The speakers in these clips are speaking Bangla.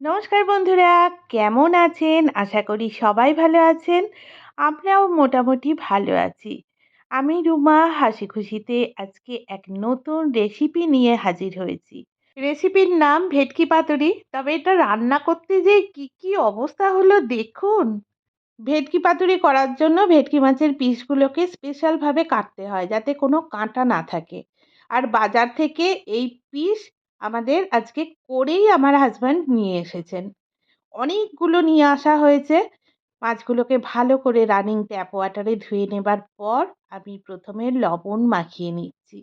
নমস্কার বন্ধুরা, কেমন আছেন? আশা করি সবাই ভালো আছেন। আমরাও মোটামুটি ভালো আছি। আমি রুমা, হাসি খুশিতে আজকে এক নতুন রেসিপি নিয়ে হাজির হয়েছি। রেসিপির নাম ভেটকি পাতুরি, তবে এটা রান্না করতে যে কি কি অবস্থা হলো দেখুন। ভেটকি পাতুরি করার জন্য ভেটকি মাছের পিসগুলোকে স্পেশালভাবে কাটতে হয়, যাতে কোনো কাঁটা না থাকে। আর বাজার থেকে এই পিস আমাদের আজকে করেই আমার হাজব্যান্ড নিয়ে এসেছেন। অনেকগুলো নিয়ে আসা হয়েছে। মাছগুলোকে ভালো করে রানিং ট্যাপ ওয়াটারে ধুয়ে নেবার পর আমি প্রথমে লবণ মাখিয়ে নিচ্ছি।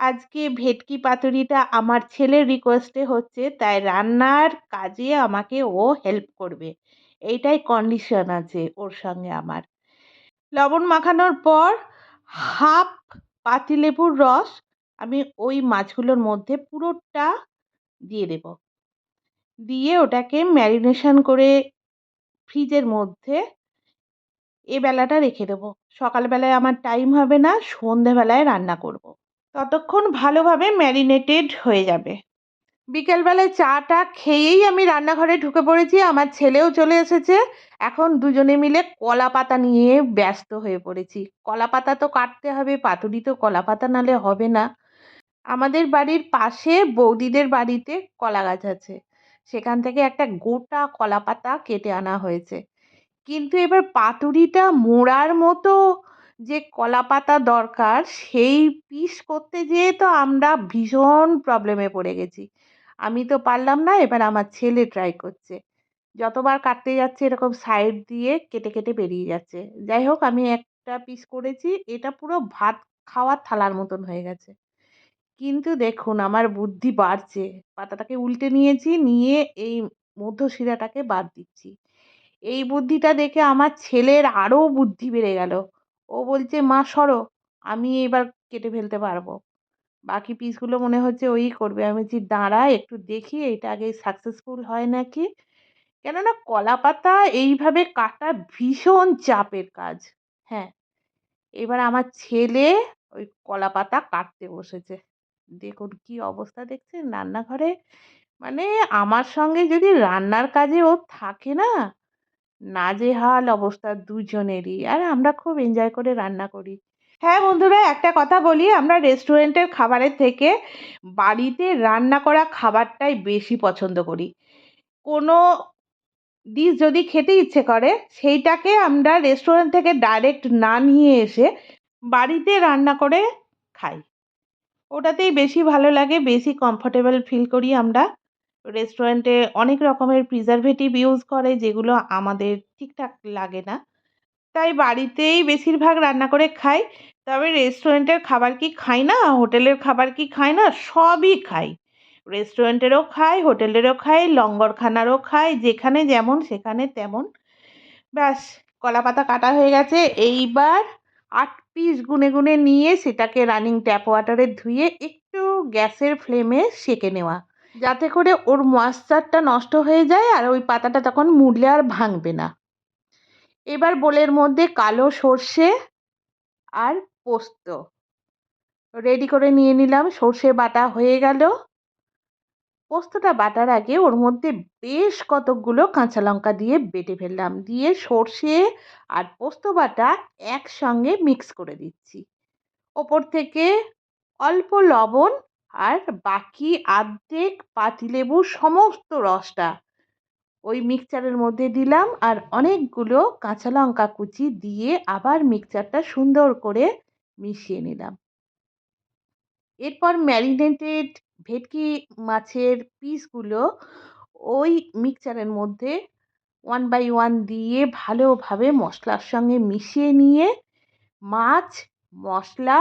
আজকে ভেটকি পাতুরিটা আমার ছেলের রিকোয়েস্টে হচ্ছে, তাই রান্নার কাজে আমাকে ও হেল্প করবে। এইটাই কন্ডিশন আছে ওর সঙ্গে আমার। লবণ মাখানোর পর হাফ পাতিলেবুর রস আমি ওই মাছগুলোর মধ্যে পুরোটা দিয়ে দেব। দিয়ে ওটাকে ম্যারিনেশন করে ফ্রিজের মধ্যে এ বেলাটা রেখে দেবো। সকালবেলায় আমার টাইম হবে না, সন্ধেবেলায় রান্না করব। ততক্ষণ ভালোভাবে ম্যারিনেটেড হয়ে যাবে। বিকেলবেলায় চাটা খেয়েই আমি রান্নাঘরে ঢুকে পড়েছি, আমার ছেলেও চলে এসেছে। এখন দুজনে মিলে কলা পাতা নিয়ে ব্যস্ত হয়ে পড়েছি। কলা পাতা তো কাটতে হবে, পাতুরি তো কলা পাতা নালে হবে না। আমাদের বাড়ির পাশে বৌদিদের বাড়িতে কলা গাছ আছে। সেখান থেকে একটা গোটা কলা পাতা কেটে আনা হয়েছে। কিন্তু এবার পাতুরিটা মোড়ার মতো যে কলা পাতা দরকার, সেই পিস করতে যেয়ে তো আমরা ভীষণ প্রবলেমে পড়ে গেছি। আমি তো পারলাম না, এবার আমার ছেলে ট্রাই করছে। যতবার কাটতে যাচ্ছে, এরকম সাইড দিয়ে কেটে কেটে বেরিয়ে যাচ্ছে। যাই হোক, আমি একটা পিস করেছি, এটা পুরো ভাত খাওয়ার থালার মতন হয়ে গেছে। কিন্তু দেখুন, আমার বুদ্ধি বাড়ছে। পাতাটাকে উল্টে নিয়েছি, নিয়ে এই মধ্যশিরাটাকে বাদ দিচ্ছি। এই বুদ্ধিটা দেখে আমার ছেলের আরও বুদ্ধি বেড়ে গেল। ও বলছে, মা, সরো, আমি এবার কেটে ফেলতে পারব। বাকি পিসগুলো মনে হচ্ছে ওই করবে। আমি বলছি, দাঁড়া, একটু দেখি, এটা আগে সাকসেসফুল হয় নাকি? কেননা কলা পাতা এইভাবে কাটা ভীষণ চাপের কাজ। হ্যাঁ এবার আমার ছেলে ওই কলা পাতা কাটতে বসেছে। দেখুন কি অবস্থা দেখছেন? রান্নাঘরে মানে আমার সঙ্গে যদি রান্নার কাজে ও থাকে না, নাজেহাল অবস্থা দুজনেরই। আর আমরা খুব এনজয় করে রান্না করি। হ্যাঁ বন্ধুরা, একটা কথা বলি, আমরা রেস্টুরেন্টের খাবারের থেকে বাড়িতে রান্না করা খাবারটাই বেশি পছন্দ করি। কোনো ডিশ যদি খেতে ইচ্ছে করে, সেইটাকে আমরা রেস্টুরেন্ট থেকে ডাইরেক্ট না নিয়ে এসে বাড়িতে রান্না করে খাই। ওটাতেই বেশি ভালো লাগে, বেশি কমফোর্টেবল ফিল করি আমরা। রেস্টুরেন্টে অনেক রকমের প্রিজারভেটিভ ইউজ করে, যেগুলো আমাদের ঠিকঠাক লাগে না। তাই বাড়িতেই বেশিরভাগ রান্না করে খাই। তবে রেস্টুরেন্টের খাবার কি খাই না? হোটেলের খাবার কি খাই না? সবই খাই। রেস্টুরেন্টেরও খাই হোটেলেরও খাই, লঙ্গরখানারও খাই, যেখানে যেমন, সেখানে তেমন। ব্যাস কলা পাতা কাটা হয়ে গেছে। এইবার আট পিস গুনে গুনে নিয়ে সেটাকে রানিং ট্যাপ ওয়াটারে ধুয়ে একটু গ্যাসের ফ্লেমে সেকে নেওয়া। যাতে করে ওর ময়েশ্চারটা নষ্ট হয়ে যায় আর ওই পাতাটা তখন মুড়লে আর ভাঙবে না। এবার বোলের মধ্যে কালো সর্ষে আর পোস্ত। রেডি করে নিয়ে নিলাম, সর্ষে বাটা হয়ে গেল। পোস্তটা বাটার আগে ওর মধ্যে বেশ কতকগুলো কাঁচা লঙ্কা দিয়ে বেটে ফেললাম। দিয়ে সর্ষে আর পোস্ত বাটা একসঙ্গে মিক্স করে দিচ্ছি। ওপর থেকে অল্প লবণ আর বাকি আর্ধেক পাতিলেবুর সমস্ত রসটা ওই মিক্সচারের মধ্যে দিলাম আর অনেকগুলো কাঁচা লঙ্কা কুচি দিয়ে আবার মিক্সচারটা সুন্দর করে মিশিয়ে নিলাম। এরপর ম্যারিনেটেড ভেটকি মাছের পিসগুলো ওই মিক্সচারের মধ্যে ওয়ান বাই ওয়ান দিয়ে ভালোভাবে মশলার সঙ্গে মিশিয়ে নিয়ে মাছ, মশলা,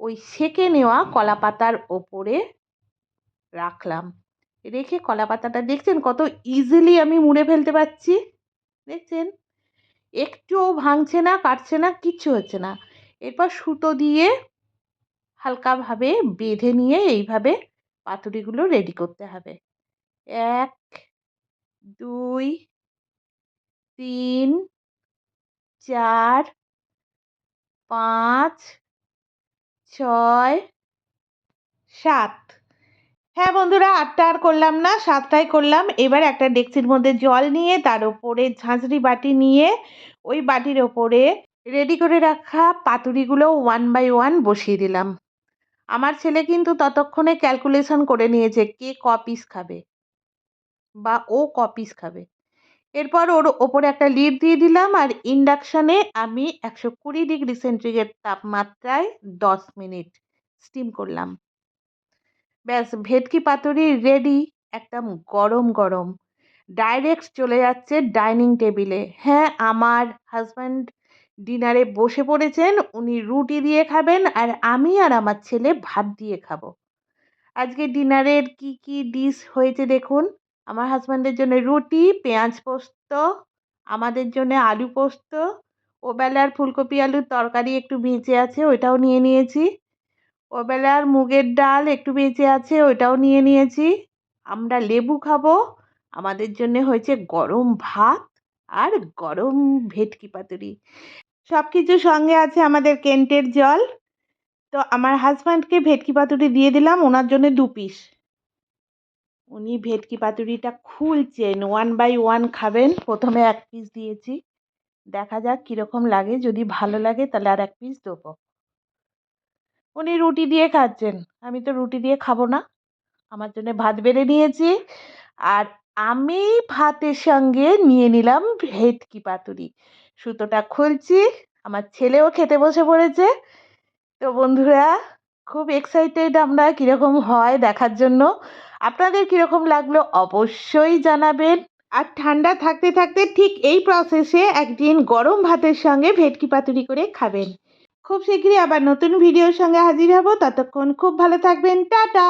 ওই সেকে নেওয়া কলা পাতার ওপরে রাখলাম। রেখে কলা পাতাটা দেখছেন কত ইজিলি আমি মুড়ে ফেলতে পারছি? দেখছেন? একটুও ভাঙছে না, কাটছে না, কিচ্ছু হচ্ছে না। এরপর সুতো দিয়ে হালকাভাবে বেঁধে নিয়ে এইভাবে পাতুরিগুলো রেডি করতে হবে। এক, দুই, তিন, চার, পাঁচ, ছয়, সাত। হ্যাঁ বন্ধুরা, আটটা আর করলাম না, সাতটাই করলাম। এবার একটা ডেক্সির মধ্যে জল নিয়ে, তার ওপরে ঝাঁঝরি বাটি নিয়ে, ওই বাটির ওপরে রেডি করে রাখা পাতুরিগুলো ওয়ান বাই ওয়ান বসিয়ে দিলাম। আমার ছেলে কিন্তু ততক্ষণে ক্যালকুলেশন করে নিয়েছে কে ক পিস খাবে বা ও ক পিস খাবে। এরপর ওর ওপরে একটা লিড দিয়ে দিলাম আর ইন্ডাকশানে আমি একশো কুড়ি ডিগ্রি সেন্টিগ্রেড তাপমাত্রায় দশ মিনিট স্টিম করলাম। ব্যাস, ভেটকি পাতুরি রেডি একদম গরম গরম। ডাইরেক্ট চলে যাচ্ছে ডাইনিং টেবিলে হ্যাঁ আমার হাজব্যান্ড ডিনারে বসে পড়েছেন, উনি রুটি দিয়ে খাবেন আর আমি আর আমার ছেলে ভাত দিয়ে খাব। আজকে ডিনারের কি কি ডিশ হয়েছে দেখুন। আমার হাজব্যান্ডের জন্য রুটি, পেঁয়াজ পোস্ত, আমাদের জন্য আলু পোস্ত, ওবেলার ফুলকপি আলুর তরকারি একটু বেঁচে আছে, ওইটাও নিয়ে নিয়েছি। ওবেলার মুগের ডাল একটু বেঁচে আছে, ওইটাও নিয়ে নিয়েছি। আমরা লেবু খাব, আমাদের জন্য হয়েছে গরম ভাত আর গরম ভেটকি পাতুরি। সব কিছু সঙ্গে আছে আমাদের কেন্টের জল। তো আমার হাজব্যান্ডকে ভেটকি পাতুরি দিয়ে দিলাম, ওনার জন্য দু পিস উনি ভেটকি পাতুরিটা খুলছেন ওয়ান বাই ওয়ান খাবেন। প্রথমে এক পিস দিয়েছি। দেখা যাক কীরকম লাগে। যদি ভালো লাগে তাহলে আর এক পিস দেবো। উনি রুটি দিয়ে খাচ্ছেন। আমি তো রুটি দিয়ে খাব না। আমার জন্য ভাত বেড়ে নিয়েছি। আর আমি ভাতের সঙ্গে নিয়ে নিলাম ভেটকি পাতুরি। সুতোটা খুলছি। আমার ছেলেও খেতে বসে পড়েছে। তো বন্ধুরা, খুব এক্সাইটেড আমরা কীরকম হয় দেখার জন্য। আপনাদের কীরকম লাগল অবশ্যই জানাবেন। আর ঠান্ডা থাকতে থাকতে ঠিক এই প্রসেসে একদিন গরম ভাতের সঙ্গে ভেটকি পাতুরি করে খাবেন। খুব শীঘ্রই আবার নতুন ভিডিওর সঙ্গে হাজির হব। ততক্ষণ খুব ভালো থাকবেন। টাটা!